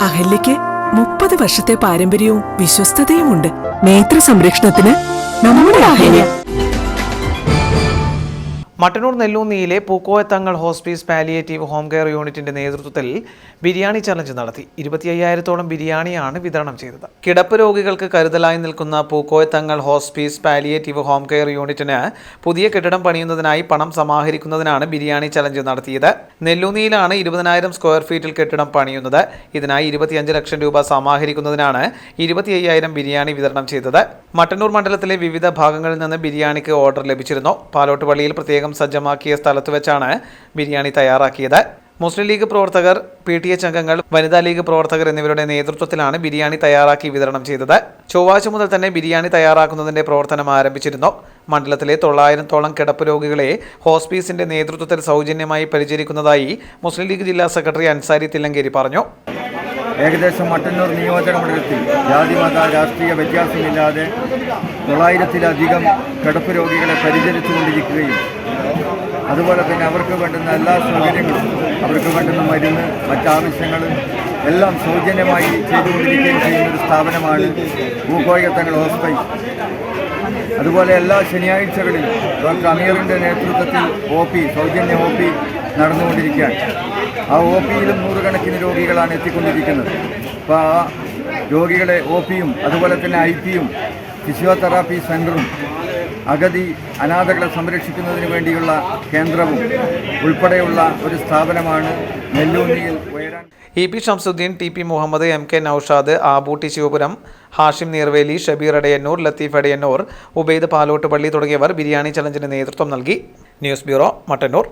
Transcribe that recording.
അഹല്യയ്ക്ക് മുപ്പത് വർഷത്തെ പാരമ്പര്യവും വിശ്വസ്തതയുമുണ്ട്. നേത്ര സംരക്ഷണത്തിന് നമ്മുടെ Ahalya Mattannur നെല്ലൂന്നിയിലെ Pookoya Thangal hospice palliative home care യൂണിറ്റിന്റെ നേതൃത്വത്തിൽ ബിരിയാണി ചലഞ്ച് നടത്തി. ഇരുപത്തി അയ്യായിരത്തോളം ബിരിയാണിയാണ് വിതരണം ചെയ്തത്. കിടപ്പ് രോഗികൾക്ക് കരുതലായി നിൽക്കുന്ന Pookoya Thangal hospice palliative home care യൂണിറ്റിന് പുതിയ കെട്ടിടം പണിയുന്നതിനായി പണം സമാഹരിക്കുന്നതിനാണ് ബിരിയാണി ചലഞ്ച് നടത്തിയത്. നെല്ലൂന്നിയിലാണ് ഇരുപതിനായിരം സ്ക്വയർ ഫീറ്റിൽ കെട്ടിടം പണിയുന്നത്. ഇതിനായി ഇരുപത്തിയഞ്ച് ലക്ഷം രൂപ സമാഹരിക്കുന്നതിനാണ് ഇരുപത്തി അയ്യായിരം ബിരിയാണി വിതരണം ചെയ്തത്. മട്ടന്നൂർ മണ്ഡലത്തിലെ വിവിധ ഭാഗങ്ങളിൽ നിന്ന് ബിരിയാണിക്ക് ഓർഡർ ലഭിച്ചിരുന്നു. പാലോട്ടുപള്ളിയിൽ പ്രത്യേകം സജ്ജമാക്കിയ സ്ഥലത്ത് വെച്ചാണ് ബിരിയാണി തയ്യാറാക്കിയത്. മുസ്ലിം ലീഗ് പ്രവർത്തകർ പി ടി എച്ച് അംഗങ്ങൾ വനിതാ ലീഗ് പ്രവർത്തകർ എന്നിവരുടെ നേതൃത്വത്തിലാണ് ബിരിയാണി തയ്യാറാക്കി വിതരണം ചെയ്തത്. ചൊവ്വാഴ്ച മുതൽ തന്നെ ബിരിയാണി തയ്യാറാക്കുന്നതിന്റെ പ്രവർത്തനം ആരംഭിച്ചിരുന്നു. മണ്ഡലത്തിലെ തൊള്ളായിരത്തോളം കിടപ്പ് രോഗികളെ ഹോസ്പീസിന്റെ നേതൃത്വത്തിൽ സൗജന്യമായി പരിചരിക്കുന്നതായി മുസ്ലിം ലീഗ് ജില്ലാ സെക്രട്ടറി അൻസാരി തില്ലങ്കേരി പറഞ്ഞു. ഏകദേശം മട്ടന്നൂർ നിയോജക മണ്ഡലത്തിൽ ജാതിമത രാഷ്ട്രീയ വ്യത്യാസമില്ലാതെ തൊള്ളായിരത്തിലധികം കിടപ്പ് രോഗികളെ പരിചരിച്ചുകൊണ്ടിരിക്കുകയും അതുപോലെ തന്നെ അവർക്ക് വേണ്ടുന്ന എല്ലാ സൗകര്യങ്ങളും അവർക്ക് വേണ്ടുന്ന മരുന്ന് മറ്റാവശ്യങ്ങൾ എല്ലാം സൗജന്യമായി ചെയ്തുകൊണ്ടിരിക്കുകയും ചെയ്യുന്ന ഒരു സ്ഥാപനമാണ് പൂക്കോയത്തങ്ങൾ ഹോസ്പിറ്റൽ. അതുപോലെ എല്ലാ ശനിയാഴ്ചകളിലും ഡോക്ടർ അമീറിന്റെ നേതൃത്വത്തിൽ ഒ പി സൗജന്യ ഒ പി നടന്നുകൊണ്ടിരിക്കുകയാണ്. ആ ഒ പിയിലും നൂറുകണക്കിന് രോഗികളാണ് എത്തിക്കൊണ്ടിരിക്കുന്നത്. അപ്പോൾ ആ രോഗികളെ ഒ പിയും അതുപോലെ തന്നെ ഐ പിയും ഫിസിയോതെറാപ്പി സെന്ററും അഗതി അനാഥകളെ സംരക്ഷിക്കുന്നതിന് വേണ്ടിയുള്ള കേന്ദ്രവും ഉൾപ്പെടെയുള്ള ഒരു സ്ഥാപനമാണ് നെല്ലൂന്നിയിൽ ഉയരാൻ E P Shamsuddin T P Muhammad M K Noushad Abooty Sivapuram Hashim Neervely Shabeer Adayannur Latheef Adayannur Ubaid Palottupalli തുടങ്ങിയവർ ബിരിയാണി ചലഞ്ചിന് നേതൃത്വം നൽകി. News bureau Mattannur.